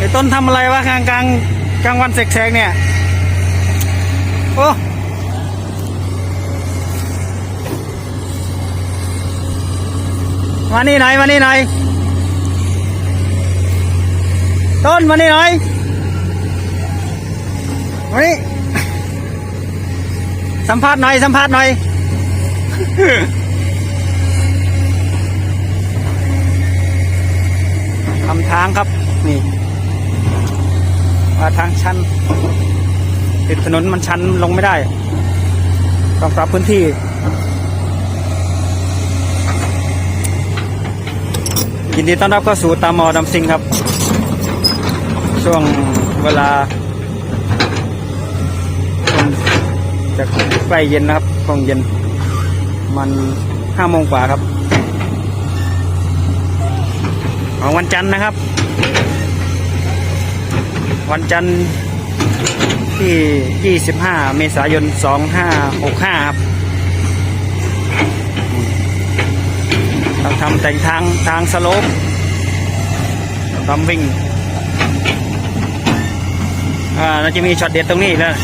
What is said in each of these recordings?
ไอ้ต้นทำอะไรวะกลางกลางกลางวันแสกๆเนี่ย โอ้มานี่หน่อยมานี่หน่อยต้นมานี่หน่อยมานี่สัมภาษณ์หน่อยสัมภาษณ์หน่อยทำทางครับนี่ ทางชันติดถนนมันชันลงไม่ได้ ต้องปรับพื้นที่ ยินดีต้อนรับเข้าสู่ตามอดำซิงครับ ช่วงเวลาจะใกล้เย็นนะครับช่วงเย็น มันห้าโมงกว่าครับของวันจันทร์นะครับ วันจันทร์ที่ 25 เมษายน 2565 ครับเราทำแต่งทางทางสโลปทำวิ่ง อ่าเราจะมีช็อตเด็ดตรงนี้แล้ว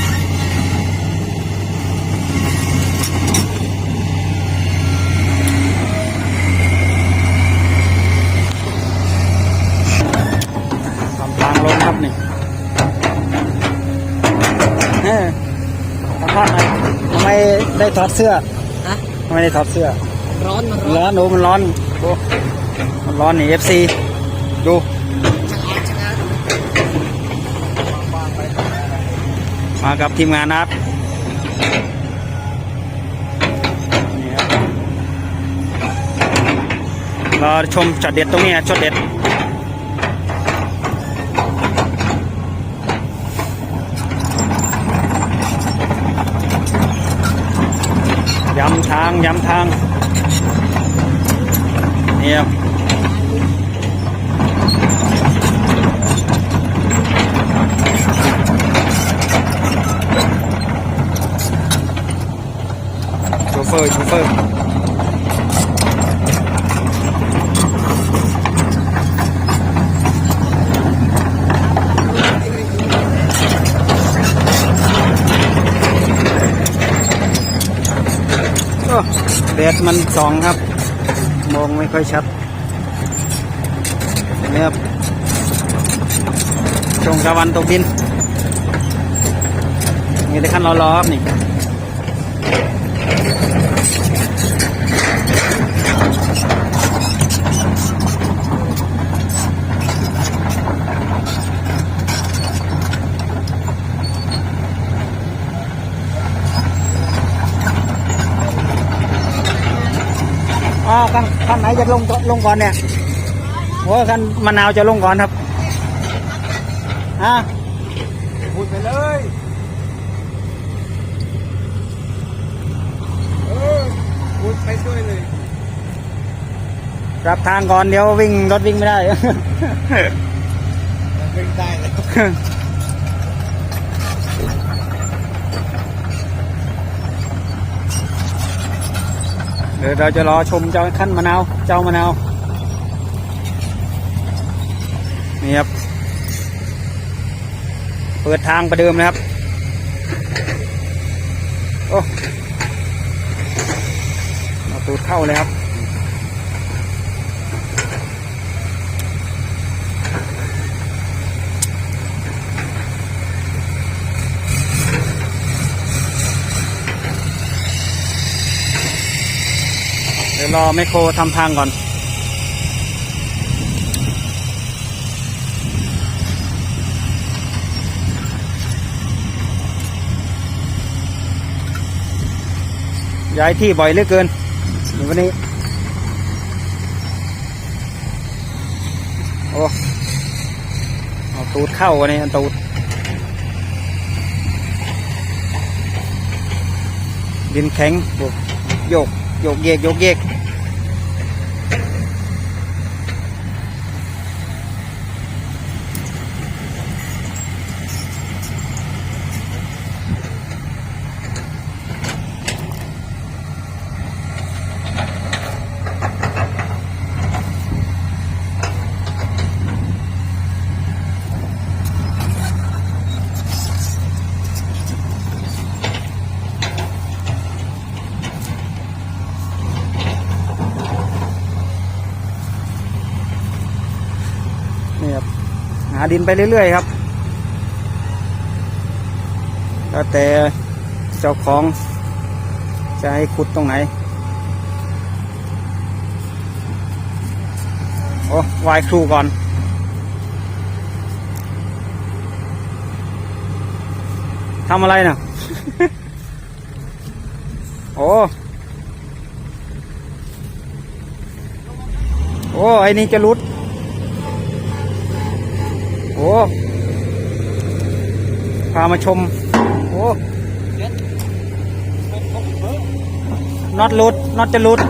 ทำทางลงครับนี่เออสัมภาษณ์หน่อยทำ ไมได้ถอดเสื้อฮะทำไมได้ถอดเสื้อ ร้อนมันร้อนร้อนโอ้มันร้อนโอ้มันร้อนนี่เอฟซีดูช่างอาร์ตช่างอาร์ตมากับทีมงานนะครับนี่ครับรอชมช็อตเด็ดตรงนี้นะช็อตเด็ดำทางย้ำทางนี่ครับโชเฟอร์โชเฟอร์โอ้ แดดมันสองครับ มองไม่ค่อยชัดนี่ครับช่วงตะวันตกดินมีแต่ขั้นรอๆครับนี่ อ๋อคั นคันไหนจะลงลงก่อนเนี่ยโอ้คันมะนาวจะลงก่อนครับอะพูดไปเลยเออพูดไปด้วยเลยรับทางก่อนเดี๋ยววิ่งรถวิ่งไม่ได้วิ่งได้ ดี๋ยวเราจะรอชมเจ้าขั้นมะนาวเจ้ามะนาวนี่ครับ เปิดทางประเดิมนะครับ โอ้เอาตูดเข้าเลยครับ เดี๋ยวรอแมคโครทำทางก่อน ย้ายที่บ่อยเหลือเกินวันนี้ โอ้เอาตูดเข้าวันนี้ตูดดินแข็งโยก โยกเยกโยกเยก ดินไปเรื่อยๆครับแล้วแต่เจ้าของจะให้ขุดตรงไหน โอ้วายครูก่อนทำอะไรน่ะ โอ้ โอ้ ไอ้นี่จะรุด พามาชม โอ้น็อตรุดน็อตจะรุด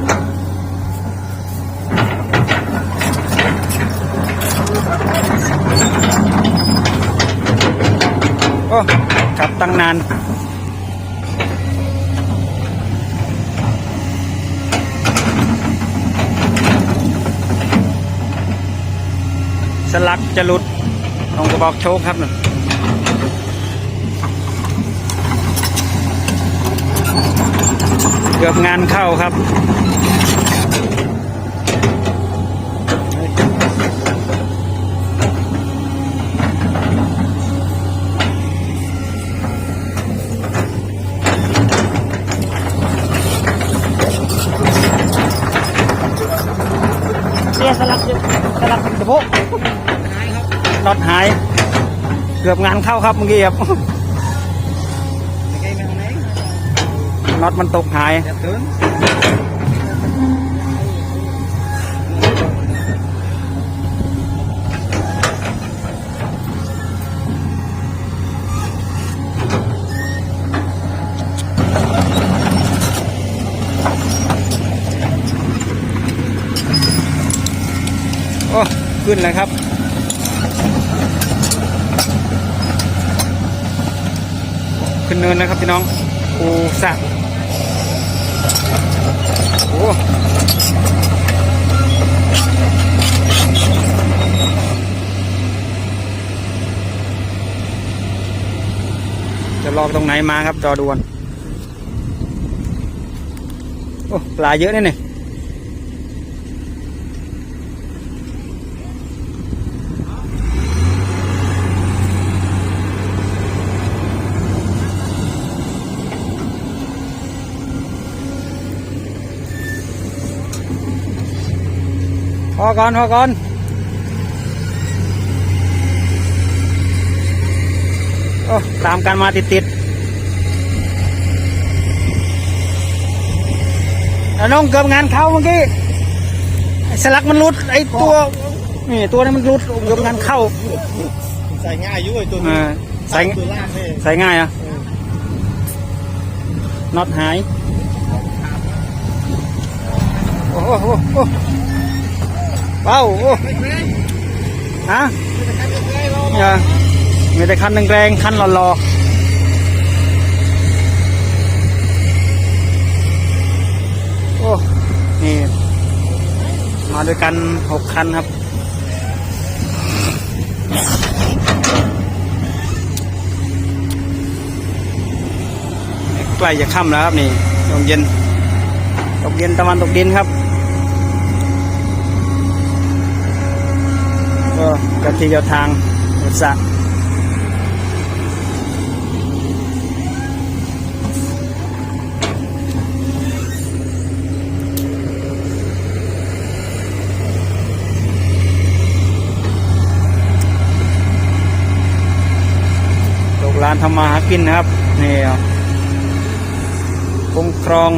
โอ้กลับตั้งนานสลักจะหลุด ลงกระบอกโชคครับหนึ่งเกือบงานเข้าครับ หาย เกือบงานเข้าครับเมื่อกี้ครับน็อตมันตกหายอย่าตื่นโอ้ขึ้นแล้วครับ ขึ้นเนินนะครับพี่น้องปูสะโอ้จะลอกตรงไหนมาครับจอดวน โอ้ ปลาเยอะเนี่ยนี่ อก่อนพอก่อนโอ้ตามกันมาติดติดๆแล้วน้องเกือบงานเข้าเมื่อกี้ไอ้สลักมันรุดไอ้ตัวนี่ตัวนี้มันรุดเกือบงานเข้า ใส่ง่ายอยู่ไอ้ตัวเอนี้อใส่ตัวล่างนี่ใส่ง่ายอะน็อตหาย โอ้โหโอ้โห เบ้าโอ้ฮะเนี่ยมีแต่คันแรงๆคันหล่อๆโอ้นี่มาด้วยกันหกคันครับ ใกล้จะค่ำแล้วครับนี่ตกเย็นตกเย็นตะวันตกดินครับ ก็เจ้าที่เจ้าทางอุตสะลูกหลานทำมาหากินนะครับนี่ครับคุ้มครอง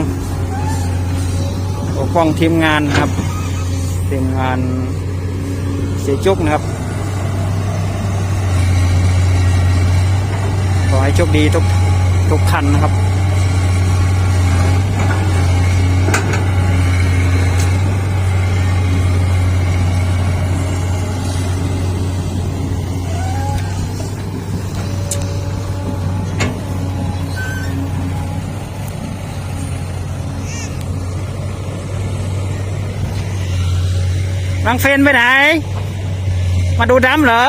ปกป้องทีมงานนะครับทีมงาน สียจุกนะครับ ขอให้โชคดีทุกทุกคันนะครับบางเฟนไปไหน มาดูดำเหรอ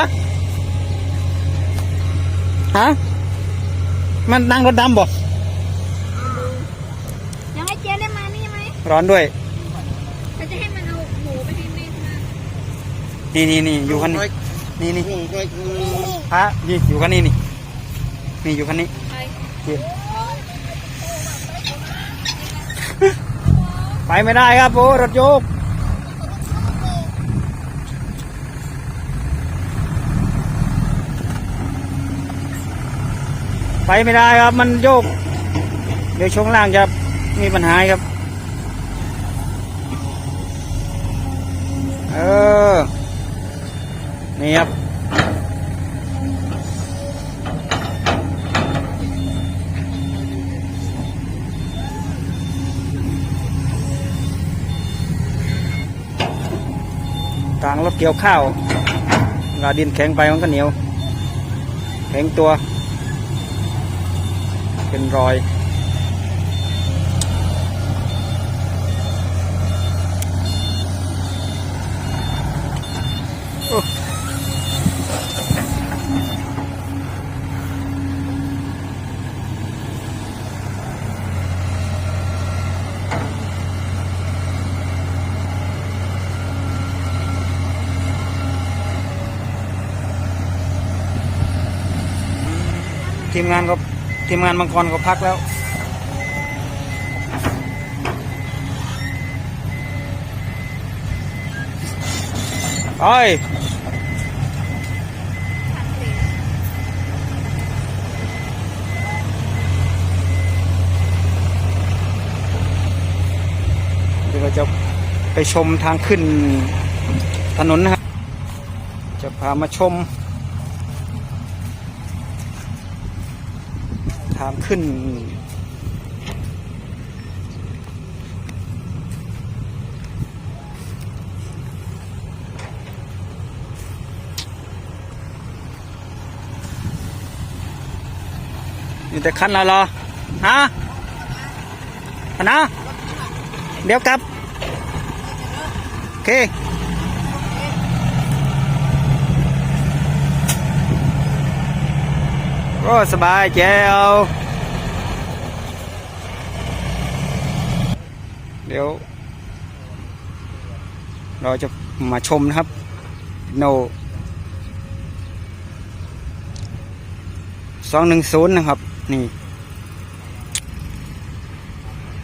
ฮะ มันนั่งรถดำบ่ยังให้เจ๊ได้มานี่ไหมร้อนด้วยเราจะให้มันเอาหมูไปให้แม่ทานนี่นี่นี่อยู่คันนี้ร้อยนี่นี่โอ้ยก็คือพระนี่อยู่คันนี้นี่ นี่อยู่คันนี้ใครนี่ไปไม่ได้ครับโอ้รถโยก ไปไม่ได้ครับ มันโยก เดี๋ยวช่วงล่างจะมีปัญหาครับ เออ นี่ครับกลางรถเกี่ยวข้าวเวลาดินแข็งไปมันก็เหนียว แข็งตัว เป็นรอยโอ้ ทีมงานมงานบางคนก็พักแล้ว ไป เดี๋ยวเราจะไปชมทางขึ้นถนนนะครับจะพามาชม ทางขึ้น นี่แต่คันเรารอฮะอันนะ เดี๋ยวกลับ โอเค ก็สบายแจ๋วเดี๋ยว เราจะมาชมนะครับโนสองหนึ่งศูนย์นะครับ นี่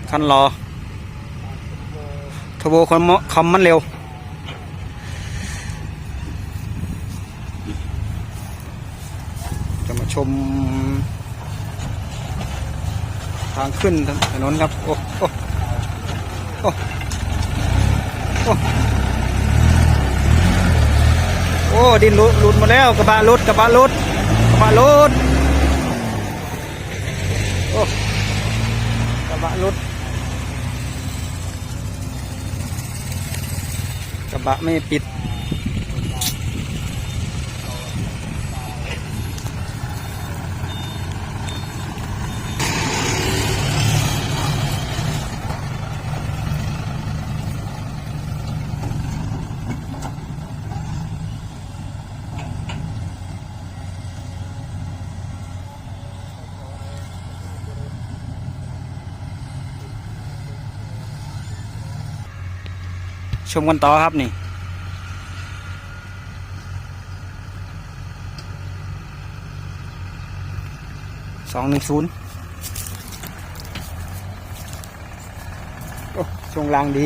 คันรอทบคอมคอมมันเร็ว ชม ทางขึ้นถนนครับ โอ้โอ้โอ้โอ้โอ้ดินหลุดหลุดมาแล้วกระบะหลุดกระบะหลุดกระบะหลุดโอ้กระบะหลุดกระบะไม่ปิด ชมกันต่อครับนี่ สองหนึ่งศูนย์โอ้ช่วงล่างดี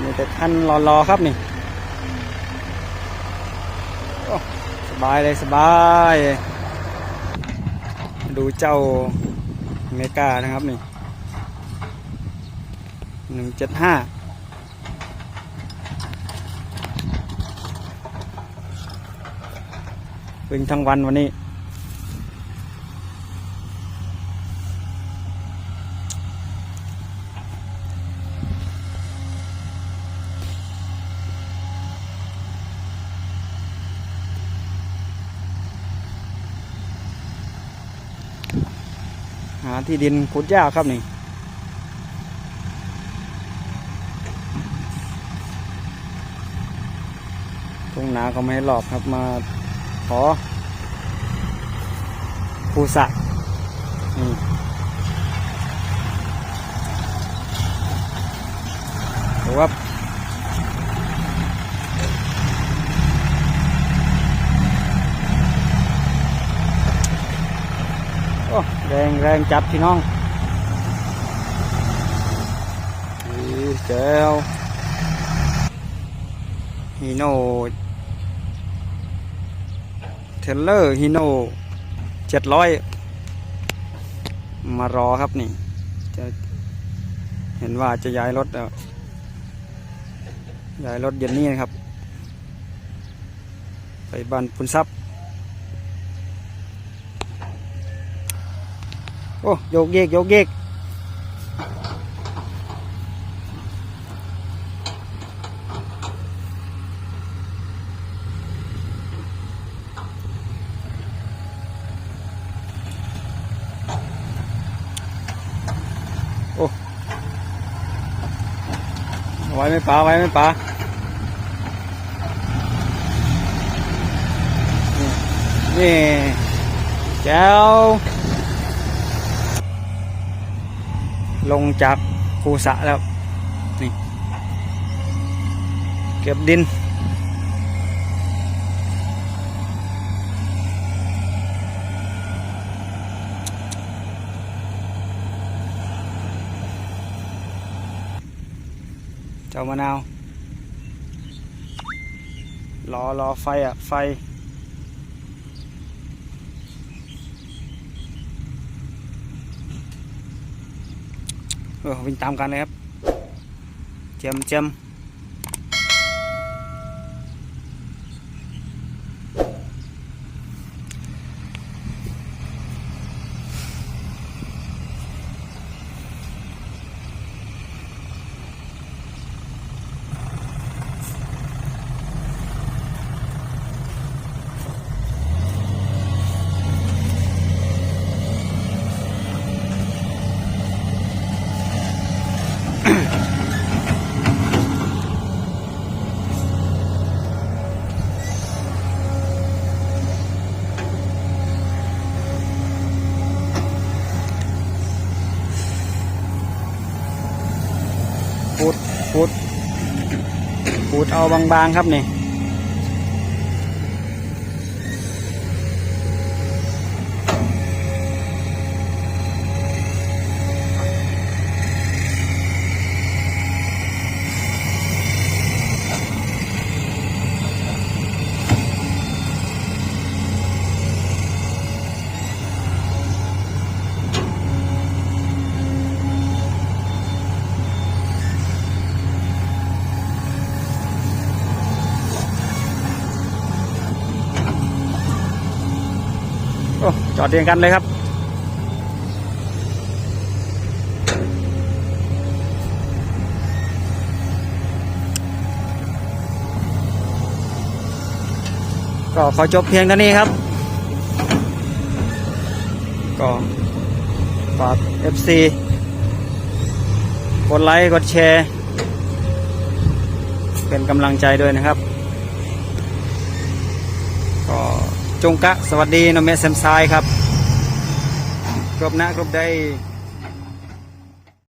นี่แต่ท่านรอๆครับนี่สบายเลยสบาย ดูเจ้าเมกานะครับนี่หนึ่งเจ็ดห้าวิ่งทั้งวันวันนี้าที่ดินขุดยากครับนี่ตรงนาก็ไม่ให้หลอกครับมาขอภูสะนี่ ดูครับโอ้ แรงแรงจับพี่น้องเจ้าฮีโน่เทเลอร์ฮีโน่เจ็ดร้อยมารอครับนี่ จะเห็นว่าจะย้ายรถแล้วย้ายรถเย็นนี้นะครับ ไปบ้านพุนทรัพย์ โอ้โยกเยกโยกเยกโอ้ไว้ไม่ป๋าไว้ไม่ป๋านี่แจ้ว ลงจากภูสะแล้วนี่เก็บดิน เจ้ามะนาว รอรอไฟอะ ไฟ เออวิ่งตามกันเลยครับเจยมเจยมปูดปูดปูด เอาบางๆครับนี่ โอ้จอดเรียงกันเลยครับ ก็ขอจบเพียงเท่านี้ครับ ก็ฝาก FC กดไลค์ กดแชร์ เป็นกำลังใจด้วยนะครับ ก็ จงกะ สวัสดีน้องเมสเซมไซครับ ครบนะครบได้